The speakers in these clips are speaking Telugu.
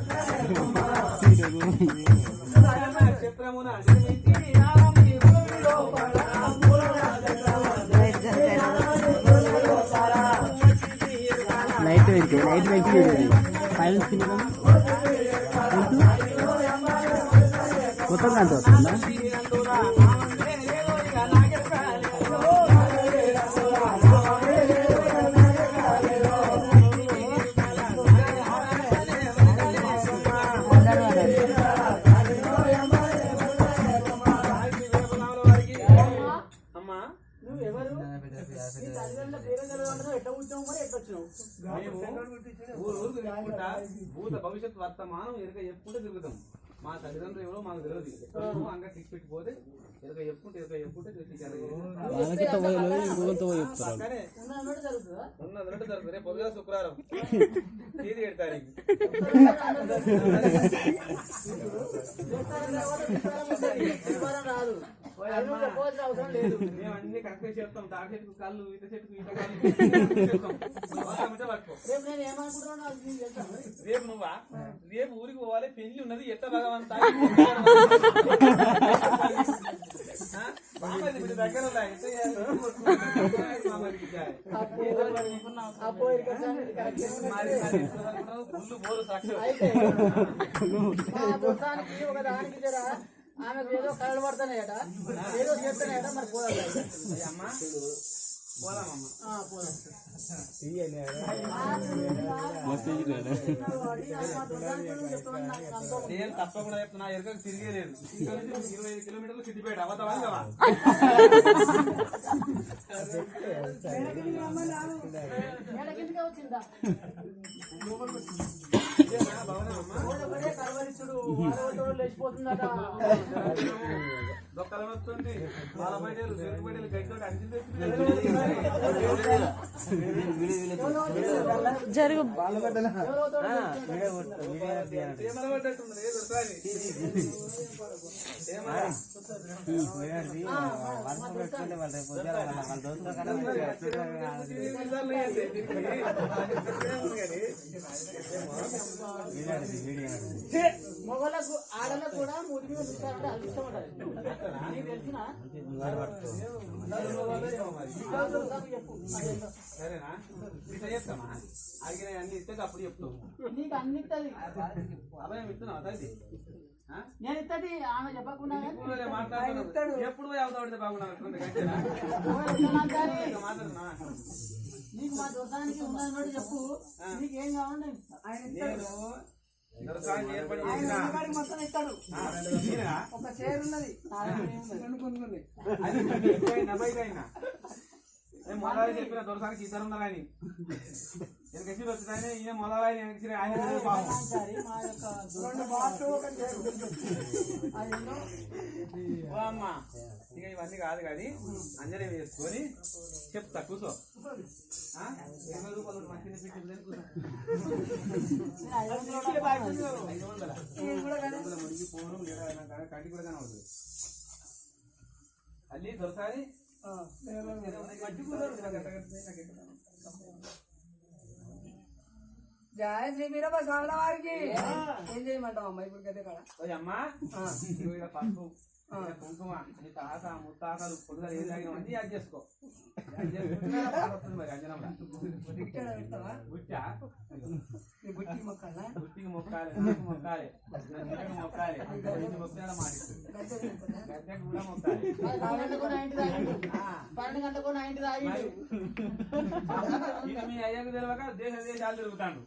నైట్ జన్మించి నైట్ భూమిలో పడా లైట్ పైన మొత్తం దాంతో వస్తుందా? మేము భూత భవిష్యత్ వర్తమానం ఎరుక చెప్పుకుంటూ తిరుగుతాం. మా తల్లిదండ్రులు ఎవరో మాకు తెలియదు. ఎక్కడో అంగ టిక్ పెట్టిపోతే ఎరుక చెప్పుకుంటే ఎరుక చెప్పుకుంటే వాళ్ళకి తవ్వలు ఇంకొకరితో చెప్తారు కానీ రేపు శుక్రవారం తేదీ ఏడు తారీఖు మేము అన్ని కరెక్ట్గా చెప్తాం తాటి చెట్టుకు కళ్ళు ఈత చెట్టుకు ఈత రేపు రేపు నువ్వా? రేపు ఊరికి పోవాలి పెళ్ళి ఉన్నది ఎట్ట భగవంతా ఆమెకు ఏదో కళలు పడుతున్నాయట. ఏదో చేస్తున్నాయట మరి పోదా. అమ్మా. నేను తప్పకుండా చెప్తున్నా ఎరుకకు తిరిగేలేదు ఇక్కడ నుంచి ఇరవై ఐదు కిలోమీటర్లు సిద్దిపేట అవతవా కదా లేచిపోతుందట దొక్కలు వస్తుంది వాళ్ళ బయటలు చెరుకు బయటలు గడ్డి అన్ని జరుగు! మొగలకు ఆడలకు కూడా మూడు మీద చూసారంటే చెప్పు సరేనా ఇట్లా చెప్తామా అడిగిన అన్ని ఇస్తే అప్పుడు నీకు అన్ని ఇస్తుంది అభయం నేను ఇస్తుంది ఆమె చెప్పకుండా ఎప్పుడు పోయి అవతల బాగున్నావు మాట్లాడుతున్నా నీకు మా దోషానికి ఉన్నది చెప్పు. నీకు ఏం ఆయన నేను ఏర్పాటు ఆయన చేసినా. మొత్తం ఇస్తాడు? ఒక ఉన్నది. అది అయినా. చెప్పిన దొరసానికి ఇద్దరు ఉన్నారని నేను గెసి వచ్చినాయని ఈయన మొదలు ఆయన వెనక్కి ఆయన అమ్మ ఇక ఇవన్నీ కాదు కానీ అంజనే వేసుకొని చెప్తా కూర్చో? ఇరవై రూపాయలు అందులో మునిగి పోను లేదా నాకు కంటి కూడా కనవద్దు అల్లి దొరసారి జయ శ్రీ వీరప్ప స్వాముల వారికి ఏం చేయమంటావు అమ్మ? ఇప్పుడు ఓయ్ అమ్మా. పసుపు కుంకుమ నీ తాత ముత్తాతలు పొడుగా ఏది తాగినా అన్ని యాడ్ చేసుకో. మరి బుట్టి. మొక్కాలి? మొక్కాలి? గద్దెకు కూడా పన్నెండు నైన్టీ మీ అయ్యకు తెలియక దేశ దేశాలు తిరుగుతాడు.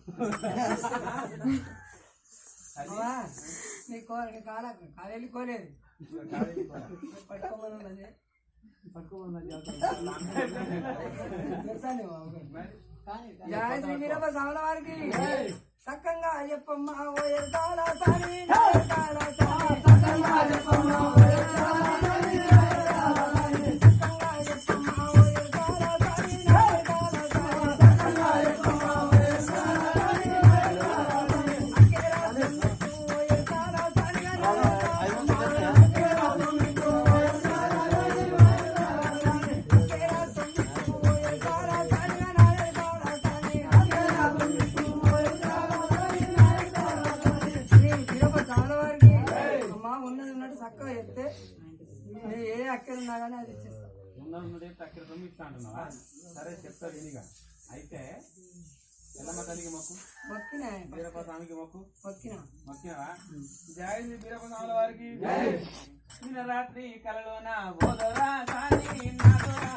కోలేదు పట్టుకోమని ఉన్నది చెప్తాను కానీ జయ శ్రీ వీరప్ప వారికి సక్కంగా అయ్యప్పమ్మ ఓ ఎరకాల సాని నేను ఏ అక్కడ ఉన్నా కానీ అది ఇచ్చేస్తా. ఉన్నది ఉన్నది అక్కడ తొమ్మిది ఇస్తా అంటున్నావా? సరే చెప్తా వినిగా. అయితే ఎల్లమ్మ తల్లికి మొక్కు. మొక్కినా వీరప్ప స్వామికి మొక్కు. మొక్కినా. మొక్కినవా? జై శ్రీ వీరప్ప స్వాముల వారికి నిన్న రాత్రి కలలోన బోధరా సాని నాదోరా